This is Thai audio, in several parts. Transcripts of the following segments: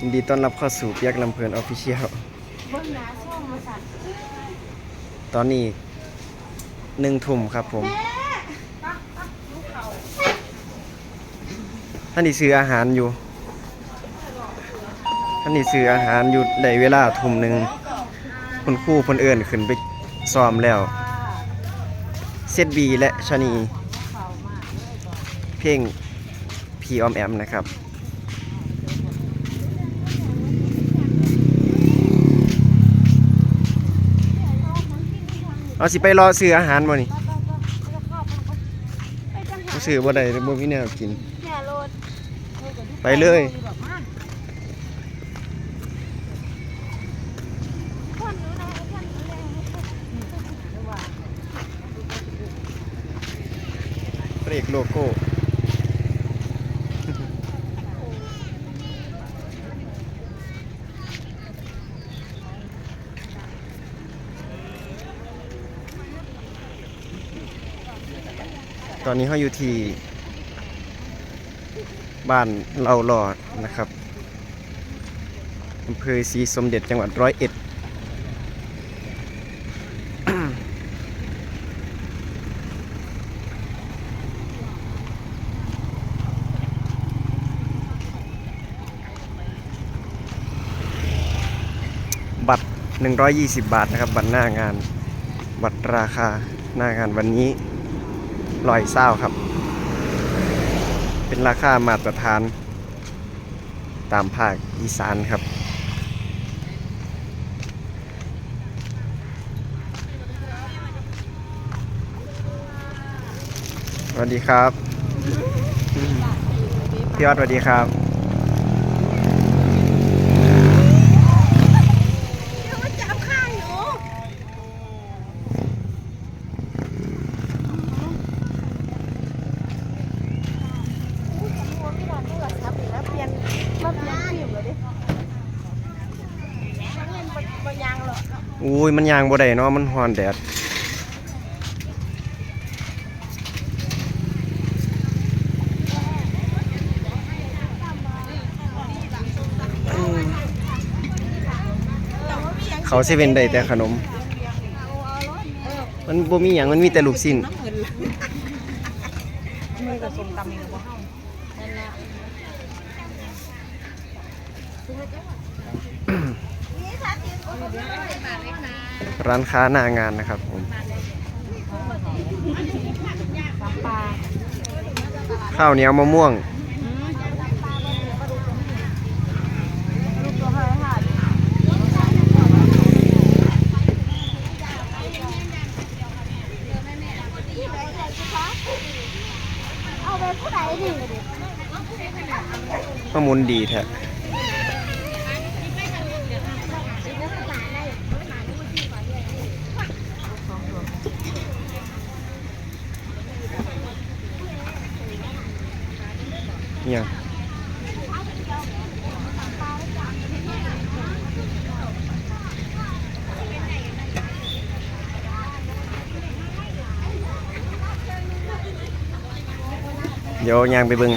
ยินดีต้อนรับเข้าสู่เปียกลำเพลินออฟฟิเชียลตอนนี้หนึ่งทุ่มครับผม ท่านนี่ซื้ออาหารอยู่ ท่านนี่ซื้ออาหารอยู่ในเวลาทุ่มหนึ่งคุณคู่คนเอื่นขึ้นไปซ้อมแล้ว เซตบีและชะนี เพลงพีออมแอมนะครับ เอาสิไปรอซื้ออาหารบ่นี่ซื้อบ่ได้บ่มีแนวกิน ไปเลยเบรกโลโก้ ตอนนี้เขาอยู่ที่บ้านเราหลอดนะครับอำเภอศรีสมเด็จจังหวัดร้อยเอ็ดบัตร 120 บาทนะครับ บัตรหน้างาน บัตรราคาหน้างานวันนี้ ลอยเศร้าครับ เป็นราคามาตรฐาน ตามภาคอีสานครับ สวัสดีครับ พี่ออดสวัสดีครับ จับข้างหนูอุ้ยสำรวจไม่ได้โทรศัพท์อีกแล้วเปลี่ยนมาเปลี่ยนฟิล์มเลยดิเงินบ่บ่ยังหรอก อุ้ ยมันยางบ่ได้เนาะมันฮอนแดดเขาเซเว่นได้แต่ขนม มันบ่มีหยังมันมีแต่ลูกสิ้นมือกับส้ม ร้านค้าหน้างานนะครับผมปลาข้าวเหนียวมะม่วงลูกตัวห้าห้าเอาไปผู้ใดดิมะมุนดีแท้ เนี่ยเดี๋ยวยางไปเบิง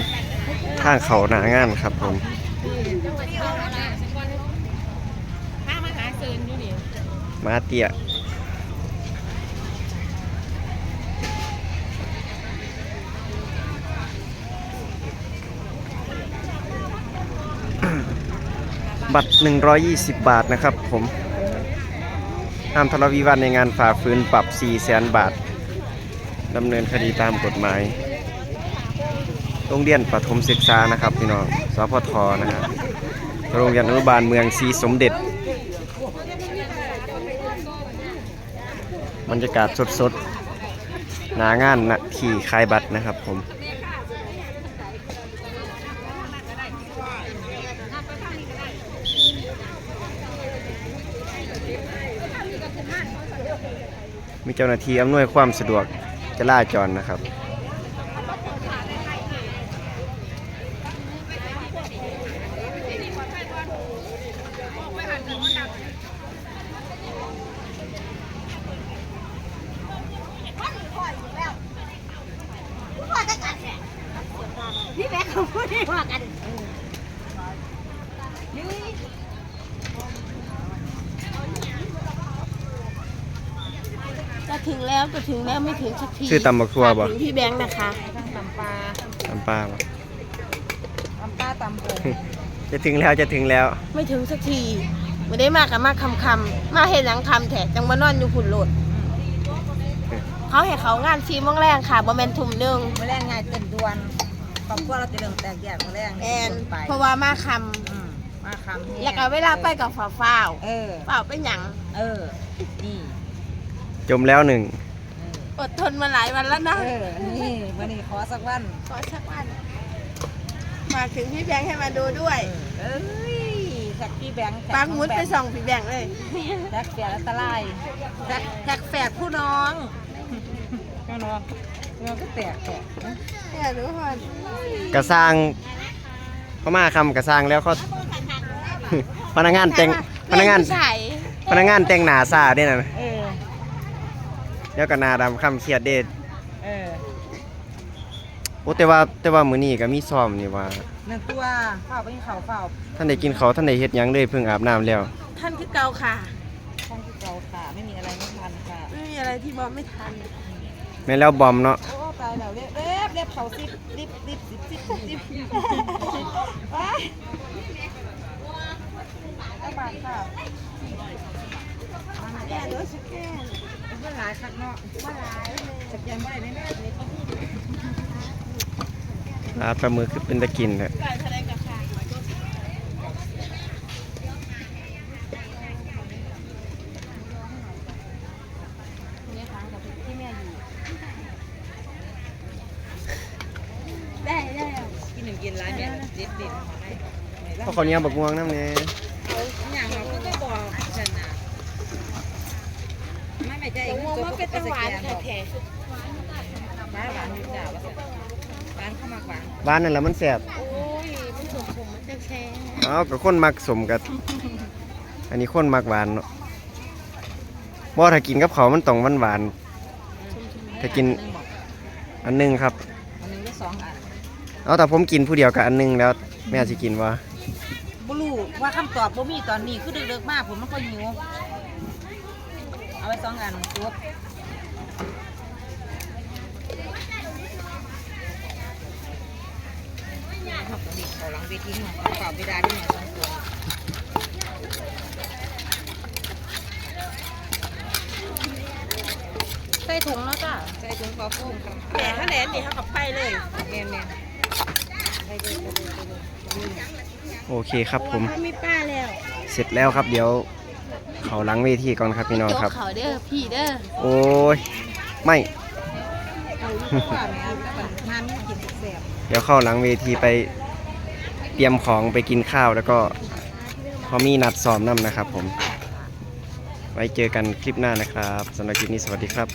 ทางเขาหนางานครับผมมาเซินอยู่นี่มาเตีย บัตร 120 บาทนะครับผมห้ามทะเลาะวิวาทในงานฝ่าฝืนปรับ 4 แสนบาทดำเนินคดีตามกฎหมายโรงเรียนประถมศึกษานะครับพี่น้องสพทนะครับโรงเรียนอนุบาลเมืองศรีสมเด็จบรรยากาศสดๆ หนางานนะที่คายบัตรนะครับผม มีเจ้าหน้าที่อำนวยความสะดวกจราจรนะครับ พี่แม่เขาพูดได้ว่ากันยื ถึง แล้วจะถึงแล้วไม่ถึงสักทีชื่อตำบักทั่วบ่ ฝากถึงพี่แบงค์นะคะตำปลาตำป้าบ่ตำปลาตำโป่งจะถึงแล้วจะถึงแล้ว ไม่ถึงสักทีไม่ได้มากับมาคำคำๆมาเห็นหลังคำแถจังมานอนอยู่ฝุ่นโหลด เขาให้เขางานชีมงแรงค่ะบอแมนทุ่มหนึ่งมื้อแรงง่ายเต้นด่วนครอบครัวเราจะเริ่มแตกแยกมื้อแรงแอนไปเพราะว่ามาคอืมมาคำำแล้วก็เวลาไปกับฝ่าฝ้าวเออฝ้าวเป็นหยังเออ นี่จมแล้วหนึ่ง อดทนมาหลายวันแล้วนะ เออ นี่วันนี้ขอสักวัน ขอสักวัน มาถึงพี่แบงค์ให้มาดูด้วย เอ้ยแท็กพี่แบงค์ปังหมุดไปส่องพี่แบงค์เลยแท็กเสียอันตรายแท็กแท็กแฝดผู้น้องผู้น้องน้องก็แตกแตกนะเนี่ยทุกคนกระสร้างเขามาคำกระสร้างแล้วเขาพนักงานแต่งพนักงานใส่พนักงานแต่งหน้าซาเด้น่ะเออ แล้วก็หน้าดำคำเครียดเด้เออโอ้แต่ว่าแต่ว่ามื้อนี้ก็มีซ้อมนี่ว่า หนึ่งตัวเฝ้าไปกินข้าวเฝ้าท่านได้กินเขาวท่านได้เฮ็ดหยังเลยเพิ่งอาบน้ำแล้ว ท่านคือเกาค่ะ ท่านที่เกาค่ะ ไม่มีอะไรไม่ทันค่ะ ไม่มีอะไรที่บอกไม่ทัน แม่นแล้วบอมเนาะ โอ้ตายแล้วเรียบเรียบเรียบเขาสิบริบริบสิบสิบสิบว้าย กระบาดค่ะแย่ด้วยสแกนมันหลายคักเนาะมันหลายสแกนบ่ได้แน่ๆเลยลาดปลาหมึกคือเป็นตะกินแหละไก่ทะเลกับค่ะได้ได้กินหนึ่งกินหลายเนี่ยเด็ดเด็ดเพราะเขาวเหนี้ยวบักม่วงน้ำเนี่ย เอาอย่างเราก็บอกฉันนะ ไม่ไม่ใจตรงมองว่าเป็นตะหวานแท้แท้หวานหวานอยู่จ้าว่าหวานเข้ามากหวานบ้านนั่นแหละมันแสบโอ้ยมันสมผมมันจะแช่เอ้ากับคนมักสมกับ อันนี้คนมักหวานเนาะบ่ถ้ากินกับเขาวมันต้องหวานหวานๆถ้ากินอันหนึงครับ อันหนึ่งหรือสองอันเอาแต่ผมกินผู้เดียวกับอันหนึงแล้ว แม่สิกินว่าบ่รู้ว่าคำตอบบ่มีตอนนี้คือดึกๆมากผมมันก็หิวเอา ไว้สองอันจบขอบคุณดิขอหลังเวทีหน่อยขอเปล่าเวลาที่หน่อยสองตัวใส่ถุงแล้วจ้ะใส่ถุงกอฟูมครับแต่ถ้าแหลนนี่เขากับไปเลยแม่นแม่นไปเลยไปเลยไปเลยนี่โอเคครับผมเขามีป้าแล้ว เสร็จแล้วครับเดี๋ยว เขาหลังเวทีก่อนครับพี่น้องโจ๊กครับ เขาเด้อพี่เด้อโอ้ย ไม่เอาลูกว่าแม่แต่ปัญหาไม่กินแสบเดี๋ยวเข้าหลังเวทีไปเตรียมของไปกินข้าวแล้วก็พอมีนัดซ้อมน้ำนะครับผม ไว้เจอกันคลิปหน้านะครับสำหรับคลิปนี้สวัสดีครับ